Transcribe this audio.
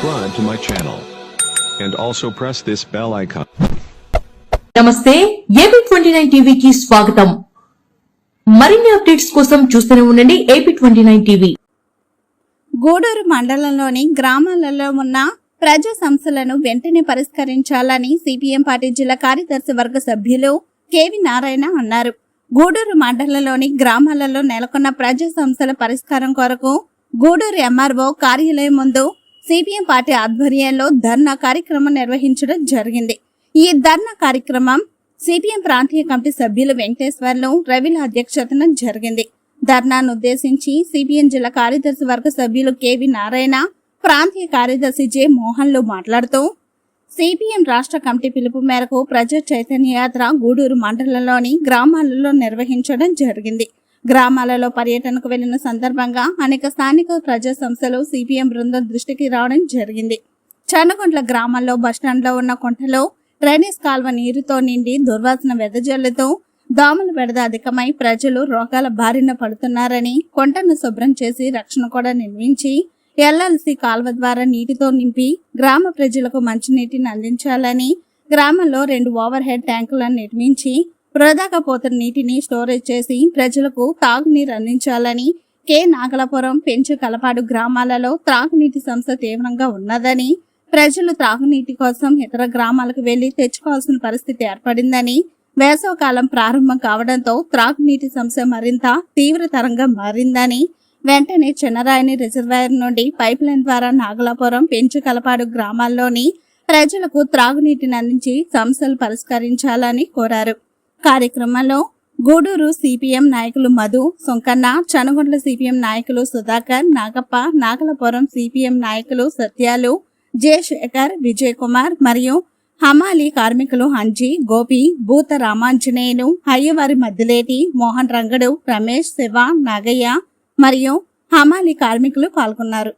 subscribe to my channel. And also press this bell icon. నమస్తే AP twenty nine టీవీకి స్వాగతం మరిన్ని updates కోసం చూస్తూనే ఉండండి AP twenty nine TV Gudur మండలంలోని గ్రామాలలో ఉన్న ప్రజా సమస్యలను వెంటనే పరిష్కరించాలని సిపిఎం పార్టీ జిల్లా కార్యదర్శి వర్గ సభ్యులు కెవి నారాయణ అన్నారు గూడూరు మండలంలోని గ్రామాలలో నెలకొన్న ప్రజా సమస్యల పరిష్కారం కొరకు గూడూరు ఎంఆర్ఓ కార్యాలయం ముందు సిపిఎం పార్టీ ఆధ్వర్యంలో ధర్నా కార్యక్రమం నిర్వహించడం జరిగింది. ఈ ధర్నా కార్యక్రమం సిపిఎం ప్రాంతీయ కమిటీ సభ్యులు వెంకటేశ్వర్లు రవిల అధ్యక్షతన జరిగింది. ధర్నాను ఉద్దేశించి సిపిఎం జిల్లా కార్యదర్శి వర్గ సభ్యులు కెవి నారాయణ ప్రాంతీయ కార్యదర్శి జె. మోహన్లు మాట్లాడుతూ సిపిఎం రాష్ట్ర కమిటీ పిలుపు మేరకు ప్రజా చైతన్య యాత్ర గూడూరు మండలంలోని గ్రామాలలో నిర్వహించడం జరిగింది. గ్రామాలలో పర్యటనకు వెళ్ళిన సందర్భంగా అనేక స్థానిక ప్రజా సంస్థలు సిపిఎం బృందం దృష్టికి రావడం జరిగింది. చనగొండ్ల గ్రామంలో బస్టాండ్లో ఉన్న కొంటలో డ్రైనేజ్ కాల్వ నీరుతో నిండి దుర్వాసన వెదజల్లుతూ దోమల బెడద అధికమై ప్రజలు రోగాల బారిన పడుతున్నారని కొంటను శుభ్రం చేసి రక్షణ కూడా నిర్మించి ఎల్ఎల్సి కాల్వ ద్వారా నీటితో నింపి గ్రామ ప్రజలకు మంచినీటిని అందించాలని గ్రామంలో రెండు ఓవర్ హెడ్ ట్యాంకులను నిర్మించి వృధాగా పోతున్న నీటిని స్టోరేజ్ చేసి ప్రజలకు తాగునీరు అందించాలని కె. నాగలపురం పెంచు కలపాడు గ్రామాలలో త్రాగునీటి సంస్థ తీవ్రంగా ఉన్నదని ప్రజలు త్రాగునీటి కోసం ఇతర గ్రామాలకు వెళ్ళి తెచ్చుకోవాల్సిన పరిస్థితి ఏర్పడిందని వేసవకాలం ప్రారంభం కావడంతో త్రాగునీటి సమస్య మరింత తీవ్రతరంగా మారిందని వెంటనే చిన్నరాయని రిజర్వాయర్ నుండి పైప్ లైన్ ద్వారా నాగలాపురం పెంచు కలపాడు గ్రామాల్లోని ప్రజలకు త్రాగునీటిని అందించి సమస్యలు పరిష్కరించాలని కోరారు. కార్యక్రమంలో గూడూరు సిపిఎం నాయకులు మధు సొంకన్న చనగొండ్ల సిపిఎం నాయకులు సుధాకర్ నాగప్ప నాగలపురం సిపిఎం నాయకులు సత్యాలు జయశేఖర్ విజయ్ కుమార్ మరియు హమాలి కార్మికులు హంజీ గోపి భూత రామాంజనేయులు అయ్యవారి మద్దిలేటి మోహన్ రంగడు రమేష్ శివ నాగయ్య మరియు హమాలి కార్మికులు పాల్గొన్నారు.